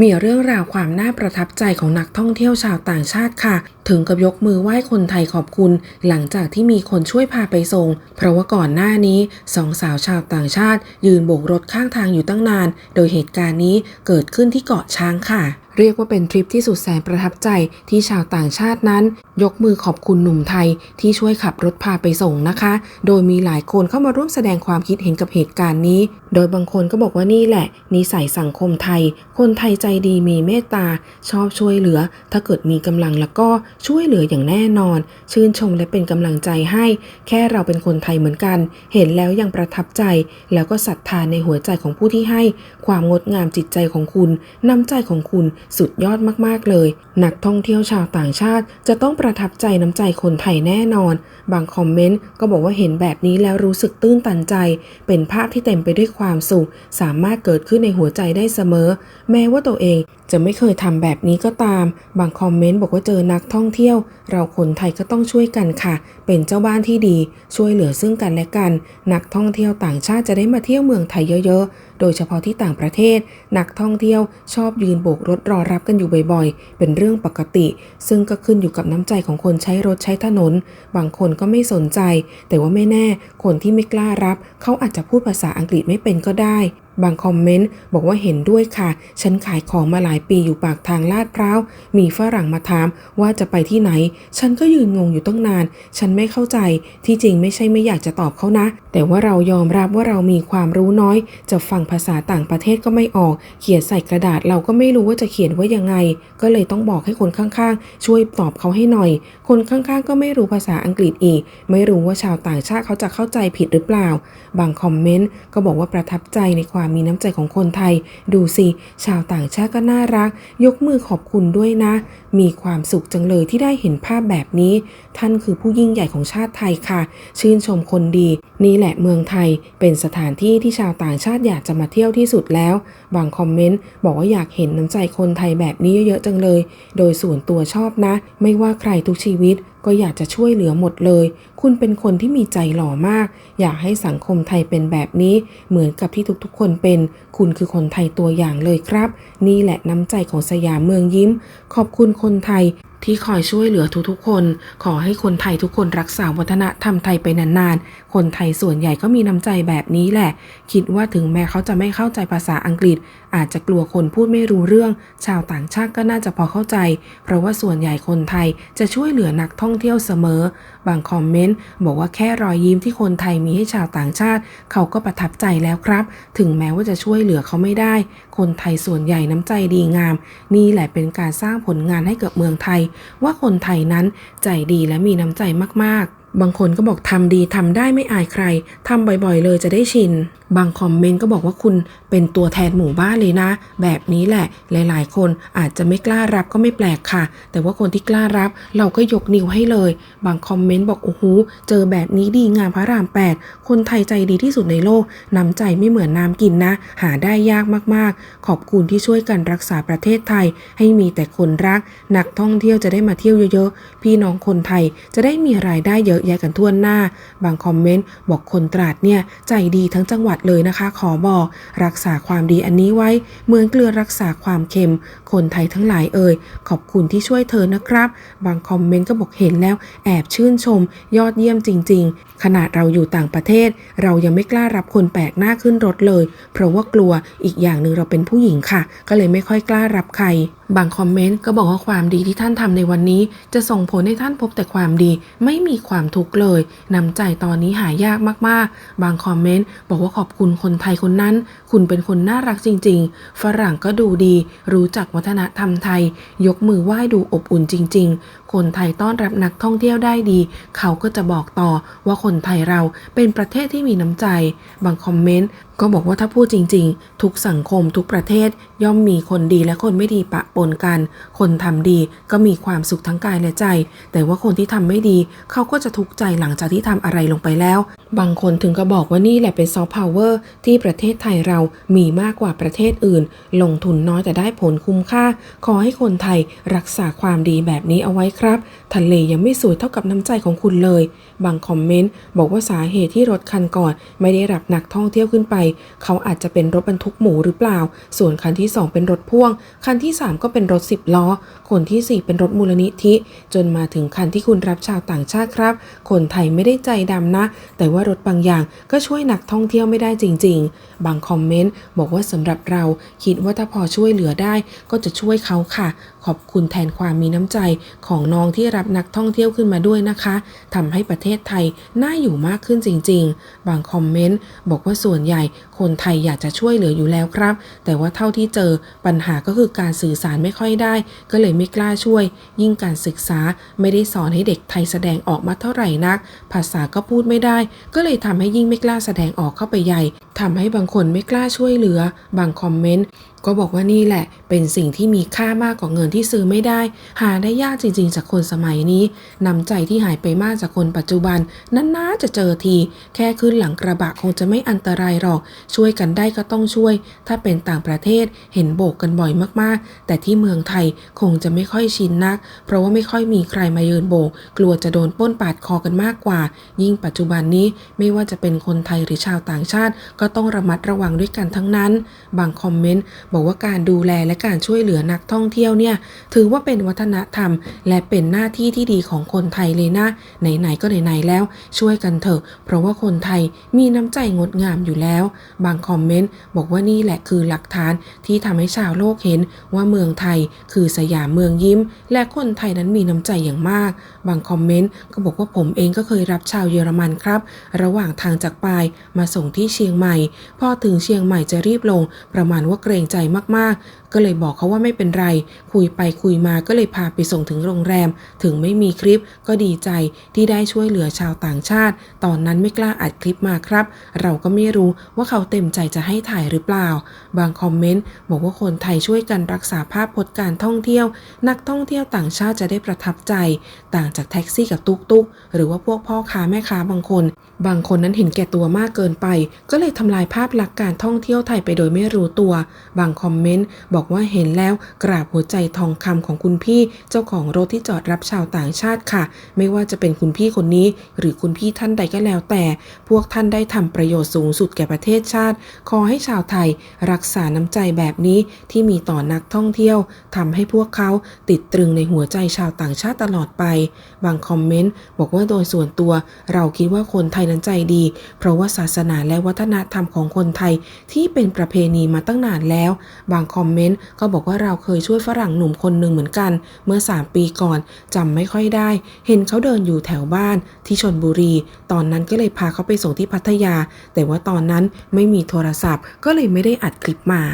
มีเรื่องราวความน่าประทับใจของนักท่องเที่ยวชาวต่างชาติค่ะ ถึงกับยกมือไหว้คนไทยขอบคุณหลังจากที่มีคนช่วยพาไปส่ง เพราะว่าก่อนหน้านี้สองสาวชาวต่างชาติ ยืนโบกรถข้างทางอยู่ตั้งนาน โดยเหตุการณ์นี้เกิดขึ้นที่เกาะช้างค่ะเรียกว่าเป็นทริปที่สุดแสนประทับใจที่ชาวต่างชาตินั้น ยกมือขอบคุณหนุ่มไทยที่ช่วยขับรถพาไปส่งนะคะ โดยมีหลายคนเข้ามาร่วมแสดงความคิดเห็นกับเหตุการณ์นี้ โดยบางคนก็บอกว่านี่แหละ นิสัยสังคมไทย คนไทยใจดีมีเมตตา ชอบช่วยเหลือ ถ้าเกิดมีกำลังแล้วก็ช่วยเหลืออย่างแน่นอน ชื่นชมและเป็นกำลังใจให้ แค่เราเป็นคนไทยเหมือนกัน เห็นแล้วยังประทับใจ แล้วก็ศรัทธาในหัวใจของผู้ที่ให้ ความงดงามจิตใจของคุณน้ำใจของคุณสุดยอดมากๆเลย นักท่องเที่ยวชาวต่างชาติ จะต้องประทับใจน้ำใจคนไทยแน่นอน บางคอมเมนต์ก็บอกว่าเห็นแบบนี้แล้วรู้สึกตื้นตันใจ เป็นภาพที่เต็มไปด้วยความสุข สามารถเกิดขึ้นในหัวใจได้เสมอ แม้ว่าตัวเอง จะไม่เคยทำแบบนี้ก็ตาม บางคอมเมนต์บอกว่าเจอนักท่องเที่ยว เราคนไทยก็ต้องช่วยกันค่ะ เป็นเจ้าบ้านที่ดี ช่วยเหลือซึ่งกันและกัน นักท่องเที่ยวต่างชาติจะได้มาเที่ยวเมืองไทยเยอะๆ โดยเฉพาะที่ต่างประเทศ นักท่องเที่ยวชอบยืนโบกรถรอรับกันอยู่บ่อยๆ เป็นเรื่องปกติ ซึ่งก็ขึ้นอยู่กับน้ำใจของคนใช้รถใช้ถนน บางคนก็ไม่สนใจ แต่ว่าไม่แน่ คนที่ไม่กล้ารับ เขาอาจจะพูดภาษาอังกฤษไม่เป็นก็ได้บางคอมเมนต์บอกว่าเห็นด้วยค่ะ ฉันขายของมาหลายปีอยู่ปากทางลาดพร้าว มีฝรั่งมาถามว่าจะไปที่ไหน ฉันก็ยืนงงอยู่ตั้งนาน ฉันไม่เข้าใจ ที่จริงไม่ใช่ไม่อยากจะตอบเขานะ แต่ว่าเรายอมรับว่าเรามีความรู้น้อย จะฟังภาษาต่างประเทศก็ไม่ออก เขียนใส่กระดาษเราก็ไม่รู้ว่าจะเขียนว่ายังไง ก็เลยต้องบอกให้คนข้างๆ ช่วยตอบเขาให้หน่อย คนข้างๆ ก็ไม่รู้ภาษาอังกฤษอีก ไม่รู้ว่าชาวต่างชาติเขาจะเข้าใจผิดหรือเปล่า บางคอมเมนต์ก็บอกว่าประทับใจในความมีน้ำใจของคนไทย ดูสิ ชาวต่างชาติก็น่ารัก ยกมือขอบคุณด้วยนะ มีความสุขจังเลยที่ได้เห็นภาพแบบนี้ท่านคือผู้ยิ่งใหญ่ของชาติไทยค่ะ ชื่นชมคนดี นี่แหละเมืองไทยเป็นสถานที่ที่ชาวต่างชาติอยากจะมาเที่ยวที่สุดแล้ว บางคอมเมนต์บอกว่าอยากเห็นน้ำใจคนไทยแบบนี้เยอะๆจังเลย โดยส่วนตัวชอบนะ ไม่ว่าใครทุกชีวิตก็อยากจะช่วยเหลือหมดเลย คุณเป็นคนที่มีใจหล่อมาก อยากให้สังคมไทยเป็นแบบนี้ เหมือนกับที่ทุกๆ คนเป็น คุณคือคนไทยตัวอย่างเลยครับ นี่แหละน้ำใจของสยามเมืองยิ้ม ขอบคุณคนไทย ที่คอยช่วยเหลือทุกๆคน ขอให้คนไทยทุกคนรักษาวัฒนธรรมไทยไปนานๆ คนไทยส่วนใหญ่ก็มีน้ำใจแบบนี้แหละ คิดว่าถึงแม้เขาจะไม่เข้าใจภาษาอังกฤษ อาจจะกลัวคนพูดไม่รู้เรื่อง ชาวต่างชาติก็น่าจะพอเข้าใจ เพราะว่าส่วนใหญ่คนไทยจะช่วยเหลือนักท่องเที่ยวเสมอ บางคอมเมนต์บอกว่าแค่รอยยิ้มที่คนไทยมีให้ชาวต่างชาติ เขาก็ประทับใจแล้วครับ ถึงแม้ว่าจะช่วยเหลือเขาไม่ได้ คนไทยส่วนใหญ่น้ำใจดีงาม นี่แหละเป็นการสร้างผลงานให้กับเมืองไทยว่าคนไทยนั้นใจดีและมีน้ำใจมากๆ บางคนก็บอกทำดีทำได้ไม่อายใครทำบ่อยๆ เลยจะได้ชิน บางคอมเมนต์ก็บอกว่าคุณเป็นตัวแทนหมู่บ้านเลยนะ แบบนี้แหละ หลาย ๆ คนอาจจะไม่กล้ารับก็ไม่แปลกค่ะ แต่ว่าคนที่กล้ารับเราก็ยกนิ้วให้เลย บางคอมเมนต์บอกโอ้โหเจอแบบนี้ดีงามพระราม 8 คนไทยใจดีที่สุดในโลกน้ำใจไม่เหมือนน้ำกินนะ หาได้ยากมาก ๆ ขอบคุณที่ช่วยกันรักษาประเทศไทย ให้มีแต่คนรัก นักท่องเที่ยวจะได้มาเที่ยวเยอะ ๆ พี่น้องคนไทยจะได้มีรายได้เยอะแยะกันทั่วหน้า บางคอมเมนต์บอกคนตราดเนี่ยใจดีทั้งจังหวัดเลยนะคะ ขอบอกรักษาความดีอันนี้ไว้ เหมือนเกลือรักษาความเค็ม คนไทยทั้งหลายเอ่ยขอบคุณที่ช่วยเธอนะครับ บางคอมเมนต์ก็บอกเห็นแล้วแอบชื่นชม ยอดเยี่ยมจริง ๆ ขนาดเราอยู่ต่างประเทศ เรายังไม่กล้ารับคนแปลกหน้าขึ้นรถเลย เพราะว่ากลัวอีกอย่างหนึ่งเราเป็นผู้หญิงค่ะ ก็เลยไม่ค่อยกล้ารับใครบางคอมเมนต์ก็บอกว่าความดีที่ท่านทำในวันนี้ จะส่งผลให้ท่านพบแต่ความดี ไม่มีความทุกข์เลยน้ำใจตอนนี้หายากมากๆ บางคอมเมนต์บอกว่าขอบคุณคนไทยคนนั้น คุณเป็นคนน่ารักจริง ๆ ฝรั่งก็ดูดี รู้จักวัฒนธรรมไทย ยกมือไหว้ดูอบอุ่นจริง ๆ คนไทยต้อนรับนักท่องเที่ยวได้ดี เขาก็จะบอกต่อว่าคนไทยเราเป็นประเทศที่มีน้ำใจ บางคอมเมนต์ ก็บอกว่าถ้าพูดจริง ๆ ทุกสังคมทุกประเทศย่อมมีคนดีและคนไม่ดีปะปนกัน คนทำดีก็มีความสุขทั้งกายและใจ แต่ว่าคนที่ทำไม่ดี เขาก็จะทุกข์ใจหลังจากที่ทำอะไรลงไปแล้ว บางคนถึงก็บอกว่านี่แหละเป็นซอฟต์พาวเวอร์ที่ประเทศไทยเรามีมากกว่าประเทศอื่น ลงทุนน้อยแต่ได้ผลคุ้มค่า ขอให้คนไทยรักษาความดีแบบนี้เอาไว้ครับ ทะเลยังไม่สวยเท่ากับน้ำใจของคุณเลย บางคอมเมนต์บอกว่าสาเหตุที่รถคันก่อนไม่ได้รับนักท่องเที่ยวขึ้นไปเขาอาจจะเป็นรถบรรทุกหมูหรือเปล่า ส่วนคันที่ 2 เป็นรถพ่วง คันที่ 3 ก็เป็นรถ 10 ล้อ คนทีสี่ 4 เป็นรถมูลนิธิ จนมาถึงคันที่คุณรับชาวต่างชาติครับ คนไทยไม่ได้ใจดำนะ แต่ว่ารถบางอย่างก็ช่วยนักท่องเที่ยวไม่ได้จริง ๆ บางคอมเมนต์บอกว่าสำหรับเรา คิดว่าถ้าพอช่วยเหลือได้ ก็จะช่วยเขาค่ะ ขอบคุณแทนความมีน้ำใจของน้องที่รับนักท่องเที่ยวขึ้นมาด้วยนะคะทำให้ประเทศไทยน่าอยู่มากขึ้นจริง ๆ บางคอมเมนต์บอกว่าส่วนใหญ่คนไทยอยากจะช่วยเหลืออยู่แล้วครับ แต่ว่าเท่าที่เจอปัญหาก็คือการสื่อสารไม่ค่อยได้ ก็เลยไม่กล้าช่วย ยิ่งการศึกษาไม่ได้สอนให้เด็กไทยแสดงออกมาเท่าไหร่นัก ภาษาก็พูดไม่ได้ ก็เลยทำให้ยิ่งไม่กล้าแสดงออกเข้าไปใหญ่ทำให้บางคนไม่กล้าช่วยเหลือ บางคอมเมนต์ก็บอกว่านี่แหละ เป็นสิ่งที่มีค่ามากกว่าเงินที่ซื้อไม่ได้ หาได้ยากจริงๆ จากคนสมัยนี้นำใจที่หายไปมากจากคนปัจจุบันนั้นน่าจะเจอที แค่ขึ้นหลังกระบะคงจะไม่อันตรายหรอก ช่วยกันได้ก็ต้องช่วย ถ้าเป็นต่างประเทศเห็นโบกกันบ่อยมากๆ แต่ที่เมืองไทยคงจะไม่ค่อยชินนัก เพราะว่าไม่ค่อยมีใครมายืนโบก กลัวจะโดนป้นปาดคอกันมากกว่า ยิ่งปัจจุบันนี้ไม่ว่าจะเป็นคนไทยหรือชาวต่างชาติ ก็ต้องระมัดระวังด้วยกันทั้งนั้น บางคอมเมนต์บอกว่าการดูแลและการช่วยเหลือนักท่องเที่ยวเนี่ยถือว่าเป็นวัฒนธรรม และเป็นหน้าที่ที่ดีของคนไทยเลยนะไหนๆก็ไหนๆแล้วช่วยกันเถอะ เพราะว่าคนไทยมีน้ำใจงดงามอยู่แล้ว บางคอมเมนต์บอกว่านี่แหละคือหลักฐานที่ทำให้ชาวโลกเห็นว่าเมืองไทยคือสยามเมืองยิ้ม และคนไทยนั้นมีน้ำใจอย่างมาก บางคอมเมนต์ก็บอกว่าผมเองก็เคยรับชาวเยอรมันครับ ระหว่างทางจากปายมาส่งที่เชียงใหม่ พอถึงเชียงใหม่จะรีบลง ประมาณว่าเกรงใจมากๆ ก็เลยบอกเขาว่าไม่เป็นไร คุยไปคุยมาก็เลยพาไปส่งถึงโรงแรม ถึงไม่มีคลิปก็ดีใจที่ได้ช่วยเหลือชาวต่างชาติ ตอนนั้นไม่กล้าอัดคลิปมาครับ เราก็ไม่รู้ว่าเขาเต็มใจจะให้ถ่ายหรือเปล่า บางคอมเมนต์บอกว่าคนไทยช่วยกันรักษาภาพพจน์การท่องเที่ยว นักท่องเที่ยวต่างชาติจะได้ประทับใจ ต่างจากแท็กซี่กับตุ๊กตุ๊กหรือว่าพวกพ่อค้าแม่ค้าบางคน บางคนนั้นเห็นแก่ตัวมากเกินไป ก็เลยทำลายภาพลักษณ์การท่องเที่ยวไทยไปโดยไม่รู้ตัว บางคอมเมนต์ บอกว่าเห็นแล้วกราบหัวใจทองคำของคุณพี่เจ้าของรถที่จอดรับชาวต่างชาติค่ะ ไม่ว่าจะเป็นคุณพี่คนนี้ หรือคุณพี่ท่านใดก็แล้วแต่ พวกท่านได้ทำประโยชน์สูงสุดแก่ประเทศชาติ ขอให้ชาวไทย รักษาน้ำใจแบบนี้ที่มีต่อนักท่องเที่ยวทำให้พวกเขาติดตรึงในหัวใจชาวต่างชาติตลอดไป บางคอมเมนต์บอกว่าโดยส่วนตัว เราคิดว่าคนไทยนั้นใจดี เพราะว่าศาสนาและวัฒนธรรมของคนไทยที่เป็นประเพณีมาตั้งนานแล้วบางคอมเมนต์ก็บอกว่าเราเคยช่วยฝรั่งหนุ่มคนหนึ่งเหมือนกัน เมื่อ 3 ปีก่อนจำไม่ค่อยได้ เห็นเขาเดินอยู่แถวบ้านที่ชนบุรี ตอนนั้นก็เลยพาเขาไปส่งที่พัทยา แต่ว่าตอนนั้นไม่มีโทรศัพท์ก็เลยไม่ได้อัดคลิปมา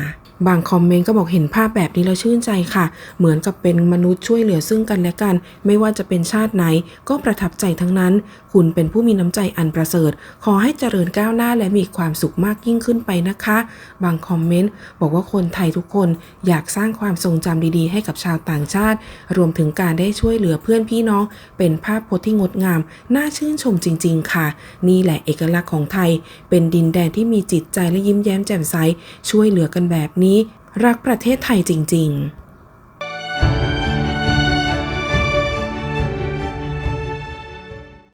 บางคอมเมนต์ก็บอกเห็นภาพแบบนี้แล้วชื่นใจค่ะ เหมือนกับเป็นมนุษย์ช่วยเหลือซึ่งกันและกัน ไม่ว่าจะเป็นชาติไหน ก็ประทับใจทั้งนั้น คุณเป็นผู้มีน้ำใจอันประเสริฐ ขอให้เจริญก้าวหน้าและมีความสุขมากยิ่งขึ้นไปนะคะ บางคอมเมนต์บอกว่าคนไทยทุกคนอยากสร้างความทรงจำดีๆ ให้กับชาวต่างชาติ รวมถึงการได้ช่วยเหลือเพื่อนพี่น้อง เป็นภาพพจน์ที่งดงาม น่าชื่นชมจริง ๆ ค่ะ นี่แหละเอกลักษณ์ของไทย เป็นดินแดนที่มีจิตใจและยิ้มแย้มแจ่มใสช่วยเหลือกันแบบนี้นี้รักประเทศไทยจริง ๆ